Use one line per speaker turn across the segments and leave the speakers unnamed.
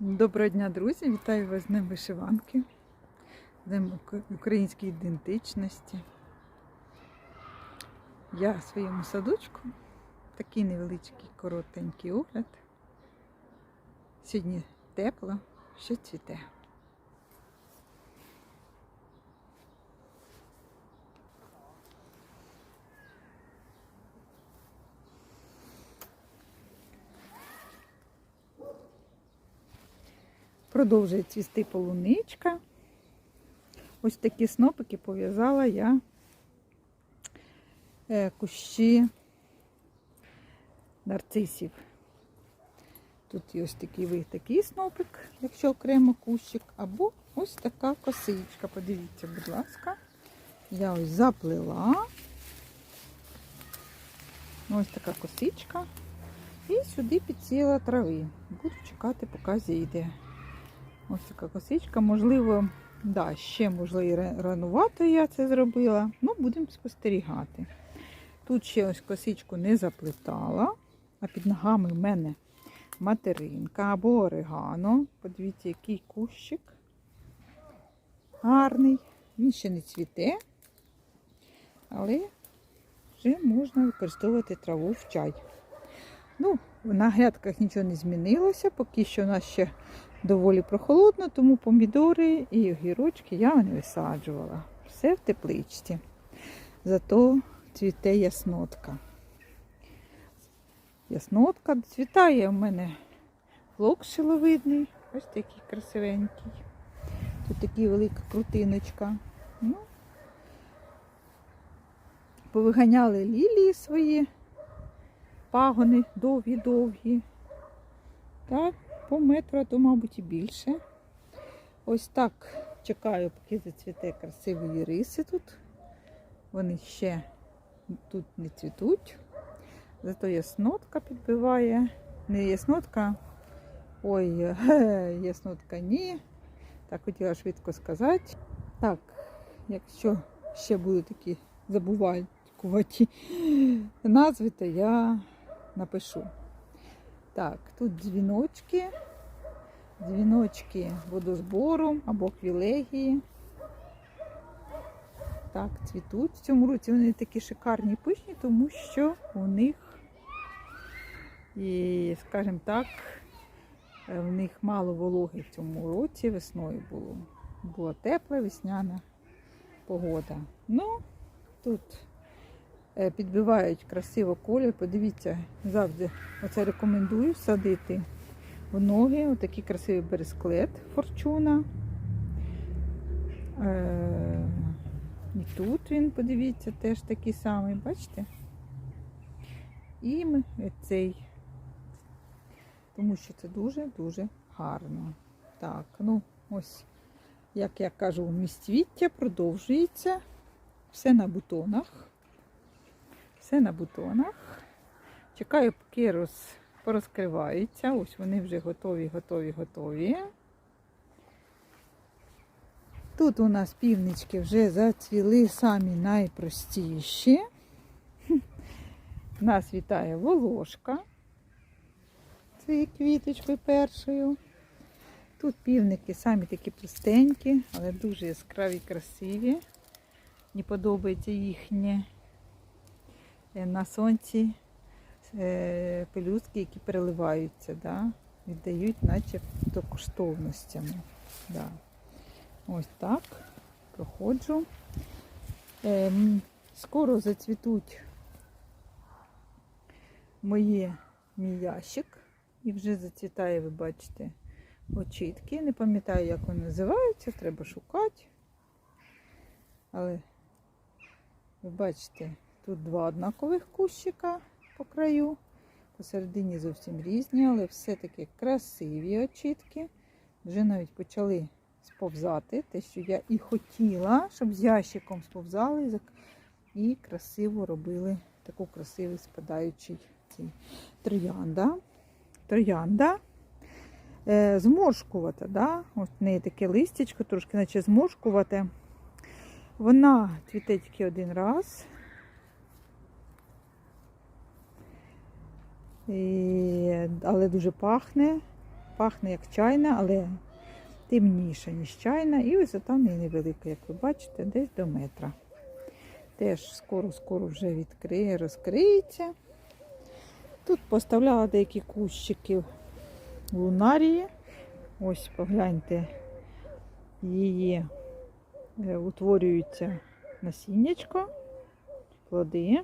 Доброго дня, друзі! Вітаю вас з Днем вишиванки, Днем ук- української ідентичності. Я в своєму садочку. Такий невеличкий коротенький огляд. Сьогодні тепло, ще цвіте. Продовжує цвісти полуничка. Ось такі снопики пов'язала я е, кущі нарцисів. Тут є ось такий ви- такий снопик, якщо окремо кущик, або ось така косичка. Подивіться, будь ласка. Я ось заплела. Ось така косичка. І сюди підсіла трави. Буду чекати, поки зійде. Ось така косичка. Можливо, да, ще можливо ранувато я це зробила. Ну, будемо спостерігати. Тут ще ось косичку не заплетала, а під ногами в мене материнка або орегано. Подивіться, який кущик. Гарний. Він ще не цвіте, але вже можна використовувати траву в чай. Ну, на грядках нічого не змінилося, поки що у нас ще доволі прохолодно, тому помідори і огірочки я не висаджувала. Все в тепличці. Зато цвіте яснотка. Яснотка цвітає у мене флок шиловидний. Ось такий красивенький. Тут така велика крутиночка. Ну, повиганяли лілії свої пагони довгі-довгі. Так, по метру, а то, мабуть, і більше. Ось так чекаю, поки зацвіте красиві риси тут. Вони ще тут не цвітуть. Зато яснотка підбиває. Не яснотка. Ой, яснотка ні. Так хотіла швидко сказати. Так, якщо ще будуть такі забувалькуваті назви, то я напишу. Так, тут дзвіночки, дзвіночки водозбору або квілегії. Так, цвітуть. В цьому році вони такі шикарні пишні, тому що у них, і, скажімо так, е, в них мало вологи в цьому році весною було. Була тепла весняна погода. Ну, тут підбивають красиво колір. Подивіться, завжди оце рекомендую садити в ноги. Отакий красивий бересклет форчуна. Е, і тут він, подивіться, теж такий самий, бачите? І цей, тому що це дуже-дуже гарно. Так, ну ось, як я кажу, міствіття продовжується. Все на бутонах. Все на бутонах. Чекаю, поки роз, порозкриваються. Ось вони вже готові, готові, готові. Тут у нас півнички вже зацвіли самі найпростіші. Нас вітає волошка цією квіточкою першою. Тут півники самі такі простенькі, але дуже яскраві, красиві. Мені подобається їхнє на сонці е, пелюстки, які переливаються, да? віддають начебто коштовностями. Да. Ось так проходжу. Ем, скоро зацвітуть мої мій ящик. І вже зацвітає, ви бачите, очітки. Не пам'ятаю, як вони називаються, треба шукати. Але ви бачите, тут два однакових кущика по краю. Посередині зовсім різні, але все-таки красиві очітки. Вже навіть почали сповзати, те, що я і хотіла, щоб з ящиком сповзали і красиво робили таку красивий спадаючий цей троянда. Троянда е, зморшкувата, да? Ось в неї таке листячко, трошки наче зморшкувате. Вона цвіте тільки один раз. І, але дуже пахне. пахне як чайна, але темніша, ніж чайна. І в неї невелика, як ви бачите, десь до метра. Теж скоро-скоро вже відкриє, розкриється. Тут поставляла деякі кущики лунарії. Ось погляньте, її е, утворюється насіннячко, плоди.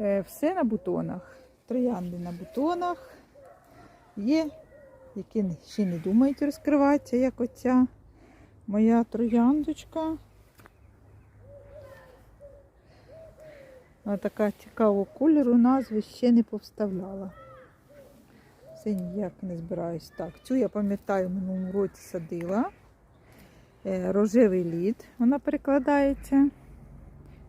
Е, Все на бутонах. Троянди на бутонах. Є, які ще не думають розкриватися, як оця моя трояндочка. Вона така цікавого кольору, назви ще не повставляла. Все ніяк не збираюсь. Так, цю я пам'ятаю, в минулому році садила. Е, Рожевий лід, вона перекладається.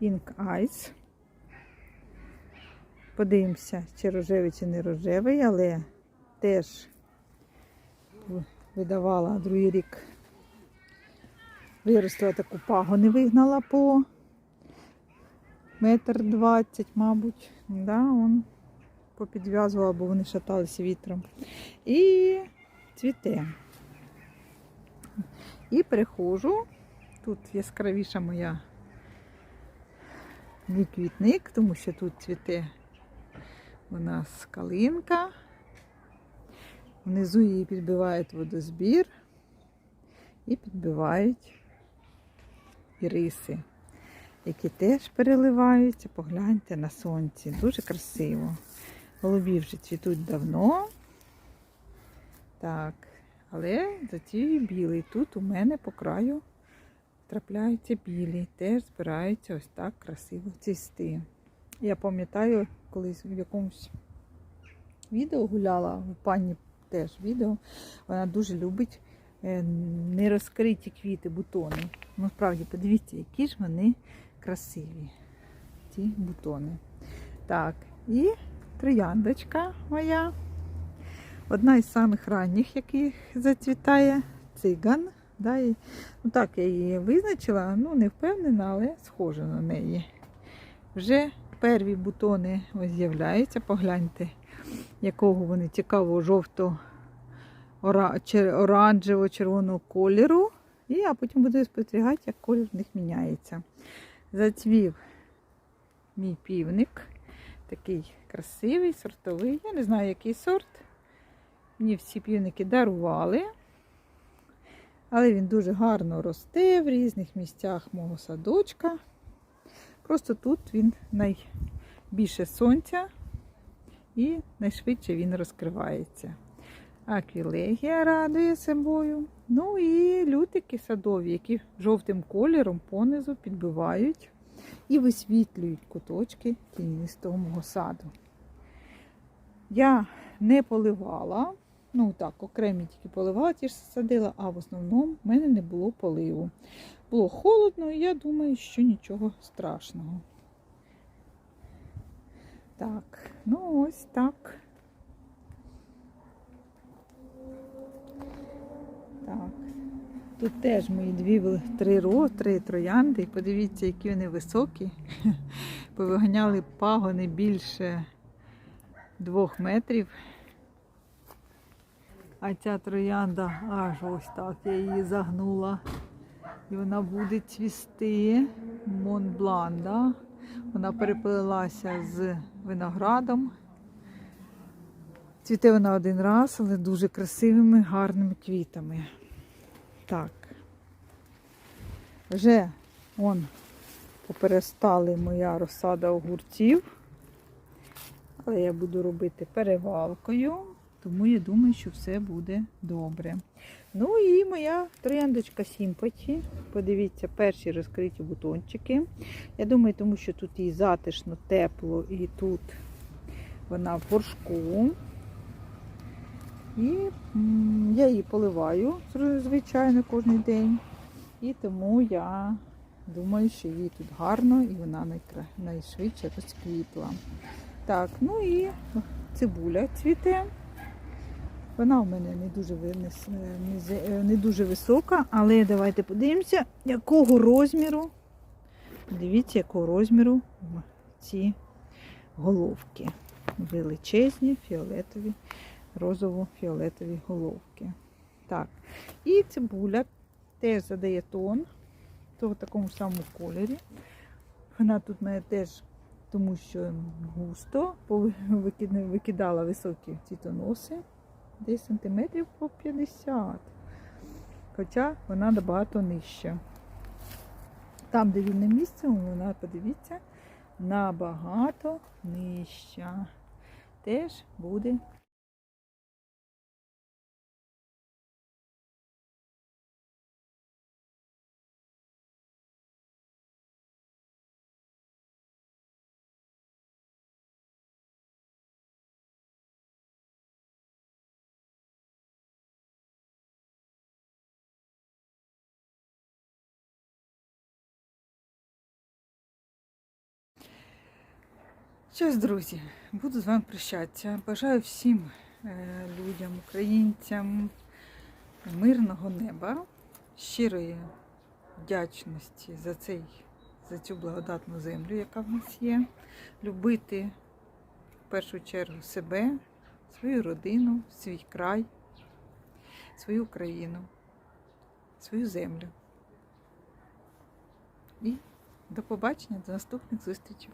Pink Eyes. Подивимося, чи рожевий, чи не рожевий, але теж видавала другий рік. Виростила таку пагони, вигнала по метр двадцять, мабуть. Да, он попідв'язувала, бо вони шаталися вітром. І цвіте. І переходжу. Тут яскравіша моя мій квітник, тому що тут цвіте у нас калинка. Внизу її підбивають водозбір і підбивають іриси, які теж переливаються. Погляньте на сонці. Дуже красиво. Голубі вже цвітуть давно. Так, але затію білий. Тут у мене по краю трапляються білі. Теж збираються ось так красиво цвісти. Я пам'ятаю, колись в якомусь відео гуляла, у пані теж відео, вона дуже любить е, нерозкриті квіти, бутони. Ну, справді, подивіться, які ж вони красиві, ці бутони. Так, і трояндочка моя. Одна із самих ранніх, яких зацвітає циган. Да, і, ну так, я її визначила, ну не впевнена, але схожа на неї. Вже перві бутони ось з'являються, погляньте, якого вони цікавого жовто оранжево-червоного кольору. І я потім буду спостерігати, як колір в них міняється. Зацвів мій півник. Такий красивий, сортовий. Я не знаю, який сорт. Мені всі півники дарували. Але він дуже гарно росте в різних місцях мого садочка. Просто тут він найбільше сонця і найшвидше він розкривається. Аквілегія радує собою. Ну і лютики садові, які жовтим кольором понизу підбивають і висвітлюють куточки тіністого мого саду. Я не поливала, ну так, окремі тільки поливала, ті ж садила, а в основному в мене не було поливу. Було холодно, і я думаю, що нічого страшного. Так, ну ось так. Так. Тут теж мої дві три ро, три троянди. Подивіться, які вони високі. Повиганяли пагони більше двох метрів. А ця троянда аж ось так я її загнула. І вона буде цвісти Монблан. Да? Вона переплелася з виноградом. Цвіте вона один раз, але дуже красивими, гарними квітами. Так. Вже он поперестали моя розсада огурців. Але я буду робити перевалкою, тому я думаю, що все буде добре. Ну і моя трояндочка Сімпаті. Подивіться, перші розкриті бутончики. Я думаю, тому що тут їй затишно, тепло і тут вона в горшку. І я її поливаю, звичайно, кожен день. І тому я думаю, що їй тут гарно і вона найшвидше розквітла. Так, ну і цибуля цвіте. Вона у мене не дуже винес, не, не дуже висока, але давайте подивимося, якого розміру. Дивіться, якого розміру ці головки. Величезні, фіолетові розово-фіолетові головки. Так. І цибуля теж задає тон, то в такому самому кольорі. Вона тут має теж, тому що густо, викидала високі цвітоноси, десь сантиметрів по 50. Хоча вона набагато нижча. Там, де вільне місце, вона, подивіться, набагато нижча. Теж буде Що ж, друзі, буду з вами прощатися. Бажаю всім е, людям, українцям мирного неба, щирої вдячності за цей, за цю благодатну землю, яка в нас є. Любити в першу чергу себе, свою родину, свій край, свою країну, свою землю. І до побачення, до наступних зустрічей.